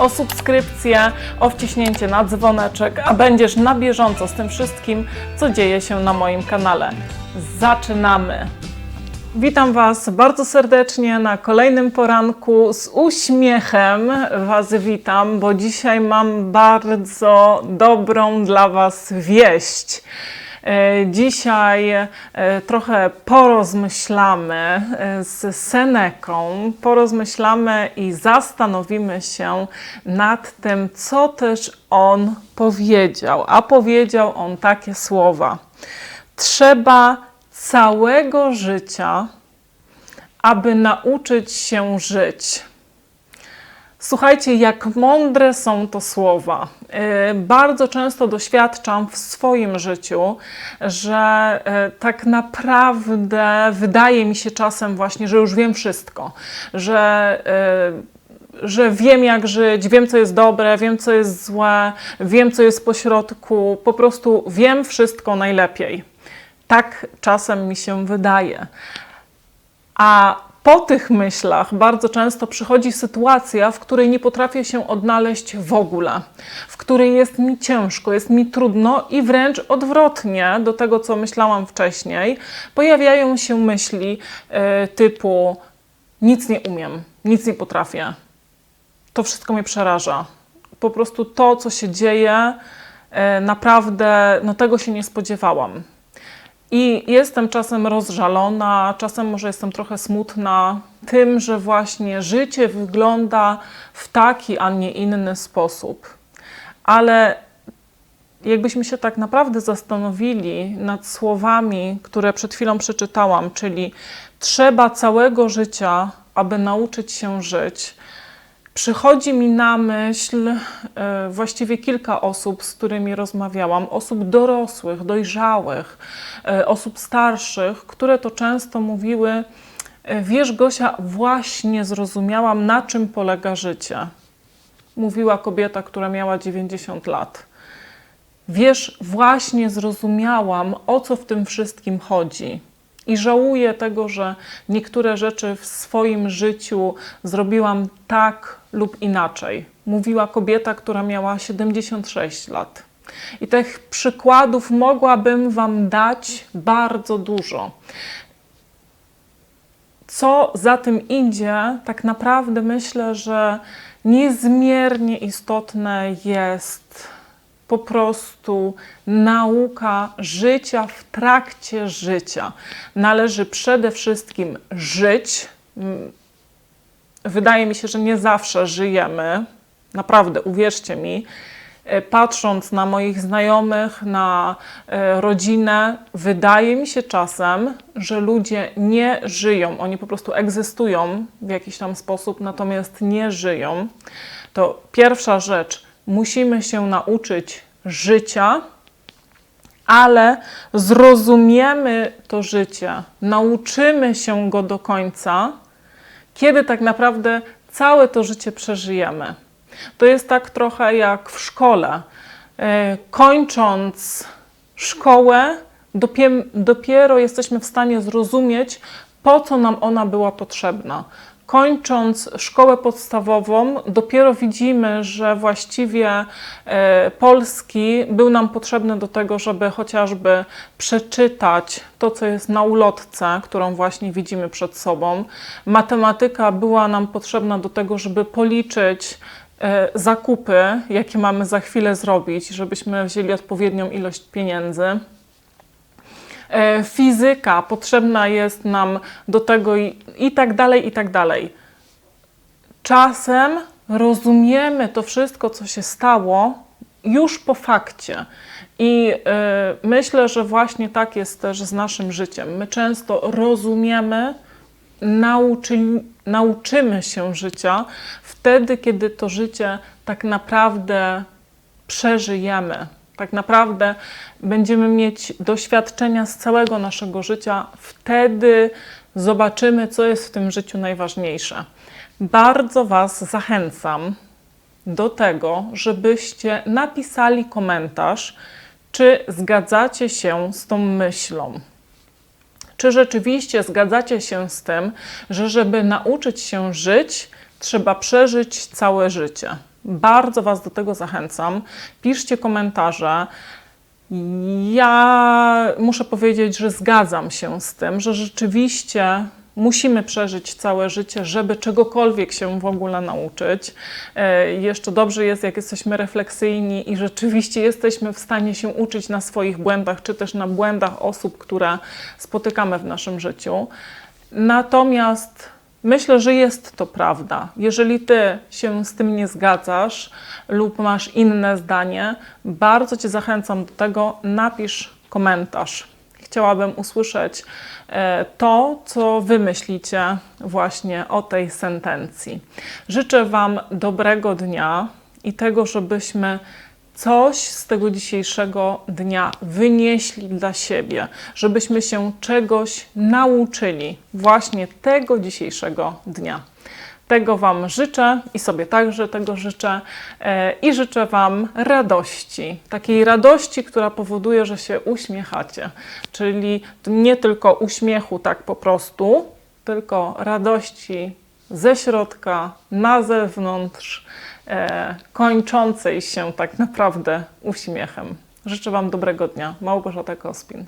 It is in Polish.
o subskrypcję, o wciśnięcie na dzwoneczek, a będziesz na bieżąco z tym wszystkim, co dzieje się na moim kanale. Zaczynamy! Witam Was bardzo serdecznie na kolejnym poranku. Z uśmiechem Was witam, bo dzisiaj mam bardzo dobrą dla Was wieść. E, Dzisiaj e, trochę porozmyślamy e, z Seneką, porozmyślamy i zastanowimy się nad tym, co też on powiedział. A powiedział on takie słowa: Trzeba całego życia, aby nauczyć się żyć. Słuchajcie, jak mądre są to słowa. Yy, Bardzo często doświadczam w swoim życiu, że yy, tak naprawdę wydaje mi się czasem właśnie, że już wiem wszystko, że yy, że wiem jak żyć, wiem co jest dobre, wiem co jest złe, wiem co jest pośrodku, po prostu wiem wszystko najlepiej. Tak czasem mi się wydaje. A po tych myślach bardzo często przychodzi sytuacja, w której nie potrafię się odnaleźć w ogóle, w której jest mi ciężko, jest mi trudno i wręcz odwrotnie do tego, co myślałam wcześniej, pojawiają się myśli e, typu: Nic nie umiem, nic nie potrafię. To wszystko mnie przeraża. Po prostu to, co się dzieje, e, naprawdę, no tego się nie spodziewałam. I jestem czasem rozżalona, czasem może jestem trochę smutna tym, że właśnie życie wygląda w taki, a nie inny sposób. Ale jakbyśmy się tak naprawdę zastanowili nad słowami, które przed chwilą przeczytałam, czyli trzeba całego życia, aby nauczyć się żyć, Przychodzi mi na myśl e, właściwie kilka osób, z którymi rozmawiałam, osób dorosłych, dojrzałych, e, osób starszych, które to często mówiły: e, Wiesz, Gosia, właśnie zrozumiałam, na czym polega życie. Mówiła kobieta, która miała 90 lat. Wiesz, właśnie zrozumiałam, o co w tym wszystkim chodzi. I żałuję tego, że niektóre rzeczy w swoim życiu zrobiłam tak lub inaczej. Mówiła kobieta, która miała 76 lat. I tych przykładów mogłabym Wam dać bardzo dużo. Co za tym idzie, tak naprawdę myślę, że niezmiernie istotne jest po prostu nauka życia w trakcie życia. Należy przede wszystkim żyć. Wydaje mi się, że nie zawsze żyjemy. Naprawdę, uwierzcie mi. E, Patrząc na moich znajomych, na e, rodzinę, wydaje mi się czasem, że ludzie nie żyją. Oni po prostu egzystują w jakiś tam sposób, natomiast nie żyją. To pierwsza rzecz musimy się nauczyć życia, ale zrozumiemy to życie, nauczymy się go do końca, kiedy tak naprawdę całe to życie przeżyjemy. To jest tak trochę jak w szkole. E, Kończąc szkołę, dopie- dopiero jesteśmy w stanie zrozumieć, po co nam ona była potrzebna kończąc szkołę podstawową, dopiero widzimy, że właściwie e, polski był nam potrzebny do tego, żeby chociażby przeczytać to, co jest na ulotce, którą właśnie widzimy przed sobą. Matematyka była nam potrzebna do tego, żeby policzyć e, zakupy, jakie mamy za chwilę zrobić, żebyśmy wzięli odpowiednią ilość pieniędzy. E, fizyka potrzebna jest nam do tego i, i tak dalej, i tak dalej. Czasem rozumiemy to wszystko, co się stało, już po fakcie. I e, myślę, że właśnie tak jest też z naszym życiem. My często rozumiemy, nauczy, nauczymy się życia wtedy, kiedy to życie tak naprawdę przeżyjemy Tak naprawdę będziemy mieć doświadczenia z całego naszego życia, wtedy zobaczymy, co jest w tym życiu najważniejsze. Bardzo Was zachęcam do tego, żebyście napisali komentarz, czy zgadzacie się z tą myślą. Czy rzeczywiście zgadzacie się z tym, że żeby nauczyć się żyć, trzeba przeżyć całe życie? Bardzo Was do tego zachęcam. Piszcie komentarze. Ja muszę powiedzieć, że zgadzam się z tym, że rzeczywiście musimy przeżyć całe życie, żeby czegokolwiek się w ogóle nauczyć. E, Jeszcze dobrze jest, jak jesteśmy refleksyjni i rzeczywiście jesteśmy w stanie się uczyć na swoich błędach, czy też na błędach osób, które spotykamy w naszym życiu. Natomiast myślę, że jest to prawda. Jeżeli ty się z tym nie zgadzasz lub masz inne zdanie, bardzo cię zachęcam do tego, napisz komentarz. Chciałabym usłyszeć e, to, co wy myślicie właśnie o tej sentencji. Życzę Wam dobrego dnia i tego, żebyśmy coś z tego dzisiejszego dnia wynieśli dla siebie, żebyśmy się czegoś nauczyli właśnie tego dzisiejszego dnia. Tego Wam życzę i sobie także tego życzę. E, I życzę Wam radości, takiej radości, która powoduje, że się uśmiechacie. Czyli nie tylko uśmiechu tak po prostu, tylko radości ze środka, na zewnątrz, kończącej się tak naprawdę uśmiechem. Życzę Wam dobrego dnia. Małgorzata Kospin.